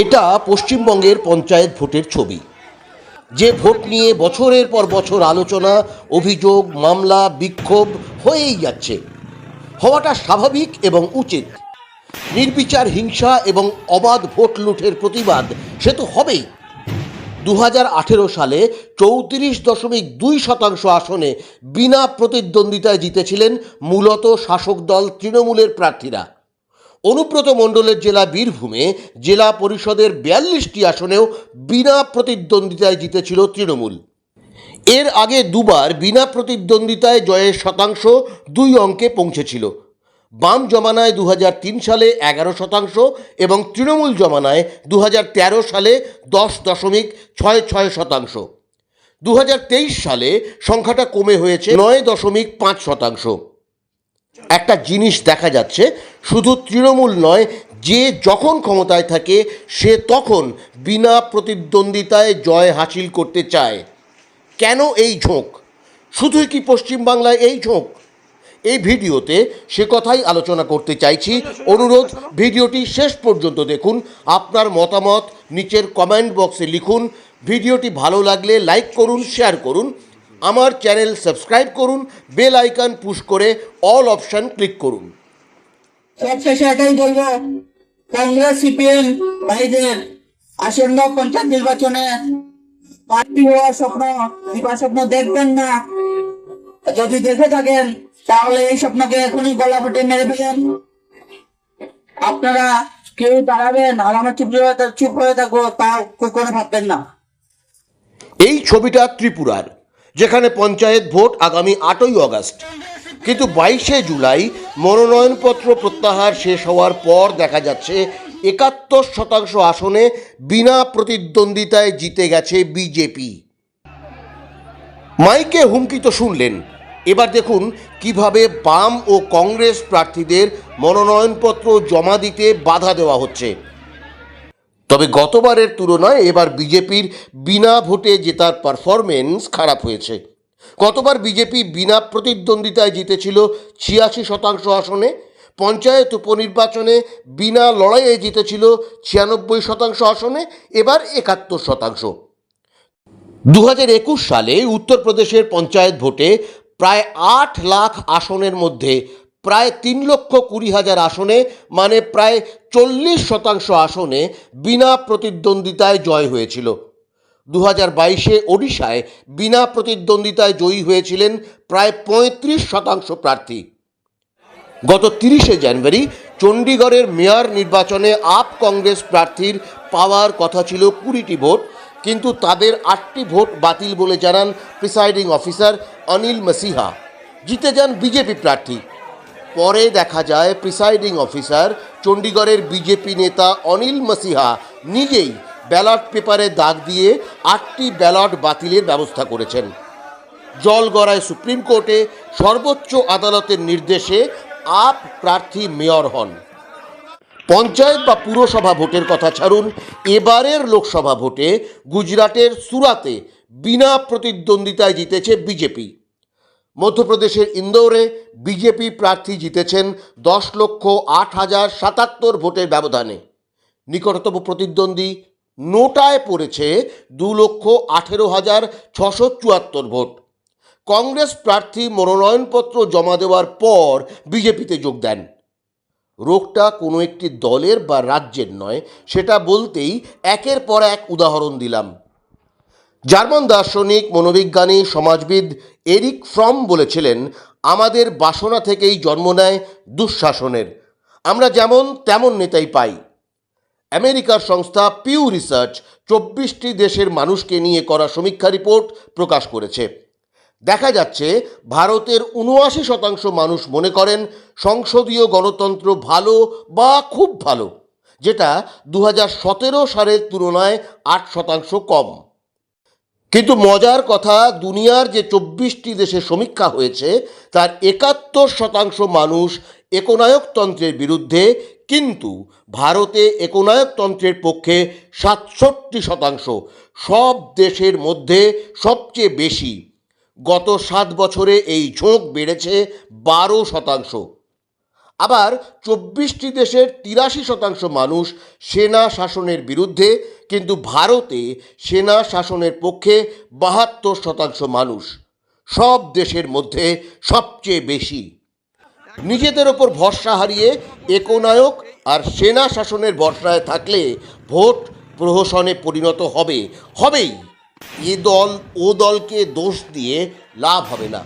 এটা পশ্চিমবঙ্গের পঞ্চায়েত ভোটের ছবি। যে ভোট নিয়ে বছরের পর বছর আলোচনা, অভিযোগ, মামলা, বিক্ষোভ হয়েই যাচ্ছে। হওয়াটা স্বাভাবিক এবং উচিত। নির্বিচার হিংসা এবং অবাধ ভোট লুঠের প্রতিবাদ, সে তো হবেই। দু হাজার আঠেরো সালে চৌত্রিশ দশমিক দুই শতাংশ আসনে বিনা প্রতিদ্বন্দ্বিতায় জিতেছিলেন মূলত শাসক দল তৃণমূলের প্রার্থীরা। অনুব্রত মণ্ডলের জেলা বীরভূমে জেলা পরিষদের বিয়াল্লিশটি আসনেও বিনা প্রতিদ্বন্দ্বিতায় জিতেছিল তৃণমূল। এর আগে দুবার বিনা প্রতিদ্বন্দ্বিতায় জয়ের শতাংশ দুই অঙ্কে পৌঁছেছিল। বাম জমানায় দু হাজার তিন সালে এগারো শতাংশ এবং তৃণমূল জমানায় দু হাজার তেরো সালে দশ দশমিক ছয় ছয় শতাংশ। দু হাজার তেইশ সালে সংখ্যাটা কমে হয়েছে নয় দশমিক পাঁচ শতাংশ। একটা জিনিস দেখা যাচ্ছে, শুধু তৃণমূল নয়, যে যখন ক্ষমতায় থাকে, সে তখন বিনা প্রতিদ্বন্দ্বিতায় জয় হাসিল করতে চায়। কেন এই ঝোঁক? শুধুই কি পশ্চিমবাংলায় এই ঝোঁক? এই ভিডিওতে সে কথাই আলোচনা করতে চাইছি। অনুরোধ, ভিডিওটি শেষ পর্যন্ত দেখুন। আপনার মতামত নিচের কমেন্ট বক্সে লিখুন। ভিডিওটি ভালো লাগলে লাইক করুন, শেয়ার করুন। আমার চ্যানেল সাবস্ক্রাইব করুন বেল আইকন পুশ করে অল অপশন ক্লিক করুন। সবশেষে এটাই বলব কংগ্রেস সিপিএম ভাইদের আসন্ন পঞ্চায়েত নির্বাচনে। প্রার্থী হওয়ার স্বপ্ন দিবা স্বপ্ন দেখবেন না। যদি দেখে থাকেন তাহলে এই স্বপ্নকে এখনই গলা ফুটে মেরে ফেলেন। আপনারা কেউ দাঁড়াবেন আর আমার চুপ চুপ হয়ে থাকব তা কোনো ভাববেন না। এই ছবিটা ত্রিপুরার। যেখানে পঞ্চায়েত ভোট আগামী আটই আগস্ট কিন্তু বাইশে জুলাই মনোনয়নপত্র প্রত্যাহার শেষ হওয়ার পর দেখা যাচ্ছে একাত্তর শতাংশ আসনে বিনা প্রতিদ্বন্দ্বিতায় জিতে গেছে বিজেপি। মাইকে হুমকি তো শুনলেন। এবার দেখুন কীভাবে বাম ও কংগ্রেস প্রার্থীদের মনোনয়নপত্র জমা দিতে বাধা দেওয়া হচ্ছে। তবে গতবারের তুলনায় এবার বিজেপির বিনা ভোটে জেতার পারফরমেন্স খারাপ হয়েছে। গতবার বিজেপি বিনা প্রতিদ্বন্দ্বিতায় জিতেছিল ছিয়াশি শতাংশ আসনে, পঞ্চায়েত উপনির্বাচনে বিনা লড়াইয়ে জিতেছিল ছিয়ানব্বই শতাংশ আসনে, এবার একাত্তর শতাংশ। দু সালে উত্তরপ্রদেশের পঞ্চায়েত ভোটে প্রায় আট লাখ আসনের মধ্যে প্রায় তিন লক্ষ কুড়ি হাজার আসনে মানে প্রায় চল্লিশ শতাংশ আসনে বিনা প্রতিদ্বন্দ্বিতায় জয় হয়েছিল। দু হাজার বাইশে ওডিশায় বিনা প্রতিদ্বন্দ্বিতায় জয়ী হয়েছিলেন প্রায় পঁয়ত্রিশ শতাংশ প্রার্থী। গত তিরিশে জানুয়ারি চণ্ডীগড়ের মেয়র নির্বাচনে আপ কংগ্রেস প্রার্থীর পাওয়ার কথা ছিল কুড়িটি ভোট, কিন্তু তাদের আটটি ভোট বাতিল বলে জানান প্রিসাইডিং অফিসার অনিল মাসিহা। জিতে যান বিজেপি প্রার্থী। পরে দেখা যায় প্রিসাইডিং অফিসার, চণ্ডীগড়ের বিজেপি নেতা অনিল মাসিহা নিজেই ব্যালট পেপারে দাগ দিয়ে আটটি ব্যালট বাতিলের ব্যবস্থা করেছেন। জলগড়ায় সুপ্রিম কোর্টে সর্বোচ্চ আদালতের নির্দেশে আপ প্রার্থী মেয়র হন। পঞ্চায়েত বা পুরসভা ভোটের কথা ছাড়ুন, এবারের লোকসভা ভোটে গুজরাটের সুরাতে বিনা প্রতিদ্বন্দ্বিতায় জিতেছে বিজেপি। মধ্যপ্রদেশের ইন্দোরে বিজেপি প্রার্থী জিতেছেন দশ লক্ষ আট হাজার সাতাত্তর ভোটের ব্যবধানে। নিকটতম প্রতিদ্বন্দ্বী নোটায় পড়েছে দু লক্ষ আঠেরো হাজার ছশো চুয়াত্তর ভোট। কংগ্রেস প্রার্থী মনোনয়নপত্র জমা দেওয়ার পর বিজেপিতে যোগ দেন। রোগটা কোনো একটি দলের বা রাজ্যের নয়, সেটা বলতেই একের পর এক উদাহরণ দিলাম। জার্মান দার্শনিক, মনোবিজ্ঞানী, সমাজবিদ এরিক ফ্রম বলেছিলেন, আমাদের বাসনা থেকেই জন্ম নেয় দুঃশাসনের। আমরা যেমন তেমন নেতাই পাই। আমেরিকার সংস্থা পিউ রিসার্চ চব্বিশটি দেশের মানুষকে নিয়ে করা সমীক্ষা রিপোর্ট প্রকাশ করেছে। দেখা যাচ্ছে, ভারতের উনআশি শতাংশ মানুষ মনে করেন, সংসদীয় গণতন্ত্র ভালো বা খুব ভালো, যেটা দু হাজার সতেরো সালের তুলনায় আট শতাংশ কম। কিন্তু মজার কথা, দুনিয়ার যে চব্বিশটি দেশে সমীক্ষা হয়েছে, তার একাত্তর শতাংশ মানুষ একনায়কতন্ত্রের বিরুদ্ধে, কিন্তু ভারতে একনায়কতন্ত্রের পক্ষে সাতষট্টি শতাংশ। সব দেশের মধ্যে সবচেয়ে বেশি। গত সাত বছরে এই ঝোঁক বেড়েছে বারো শতাংশ। আবার চব্বিশটি দেশের তিরাশি শতাংশ মানুষ সেনা শাসনের বিরুদ্ধে, কিন্তু ভারতে সেনা শাসনের পক্ষে বাহাত্তর শতাংশ মানুষ। সব দেশের মধ্যে সবচেয়ে বেশি। নিজেদের ওপর ভরসা হারিয়ে একনায়ক আর সেনা শাসনের ভরসায় থাকলে ভোট প্রহসনে পরিণত হবে। হবেই। এ দল ও দলকে দোষ দিয়ে লাভ হবে না।